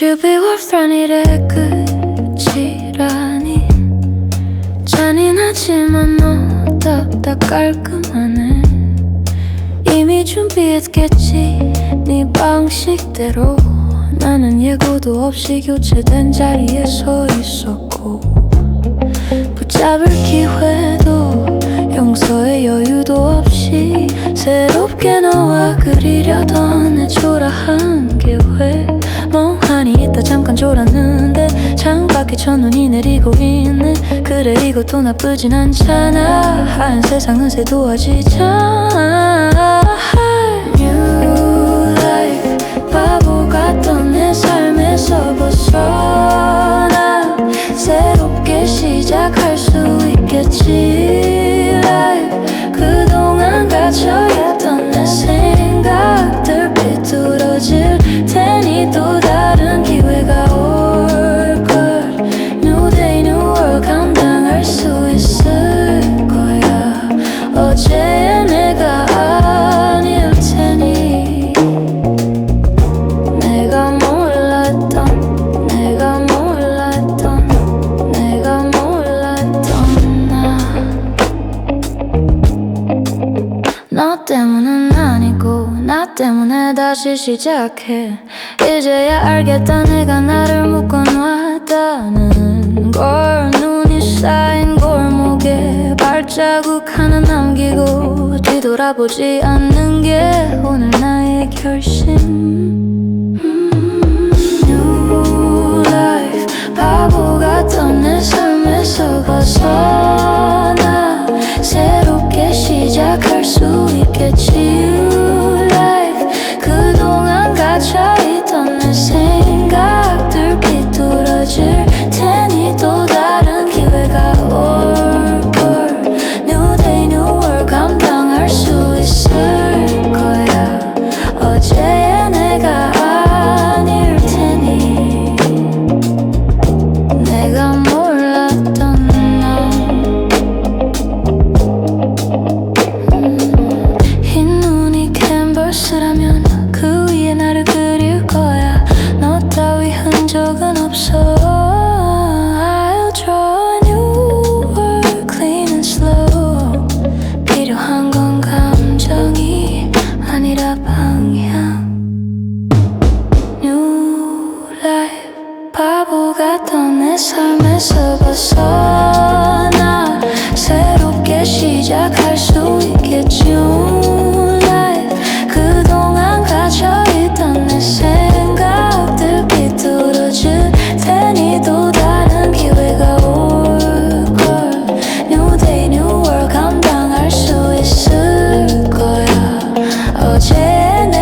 boyfriend 이래 끝이라니. 잔인하지만 너 답다 깔끔하네. 이미 준비했겠지 네 방식대로. 나는 예고도 없이 교체된 자리에 서 있었고. 붙잡을 기회도 용서의 여유도 없이 새롭게 너와 그리려던 내 초라한 계획 멍하니 있다 잠깐 졸았는데 창밖에 첫눈이 내리고 있네. 그래 이것도 나쁘진 않잖아. 하얀 세상은 새도와지잖아. New life 바보 같던 내 삶에서 벗어나. 새롭게 시작할 수 있겠지 너 때문은 아니고 나 때문에 다시 시작해. 이제야 알겠다 내가 나를 묶어놨다는 걸. 눈이 쌓인 골목에 발자국 하나 남기고 뒤돌아보지 않는 게 오늘 나의 결심. 음, New life. 바보 같던 내 삶에서 벗어 갇혀있던 생각들 비뚤어질 테니 또 다른 기회가 올 걸. New day 감당할 수 있을 거야. 어제의 내가 아닐 테니. 내가 삶에서 벗어나 새롭게 시작할 수 있겠지 Life 그동안 가져있던 내 생각들 비뚤어질 테니 또 다른 기회가 올걸. New day new world 감당할 수 있을 거야. 어제 내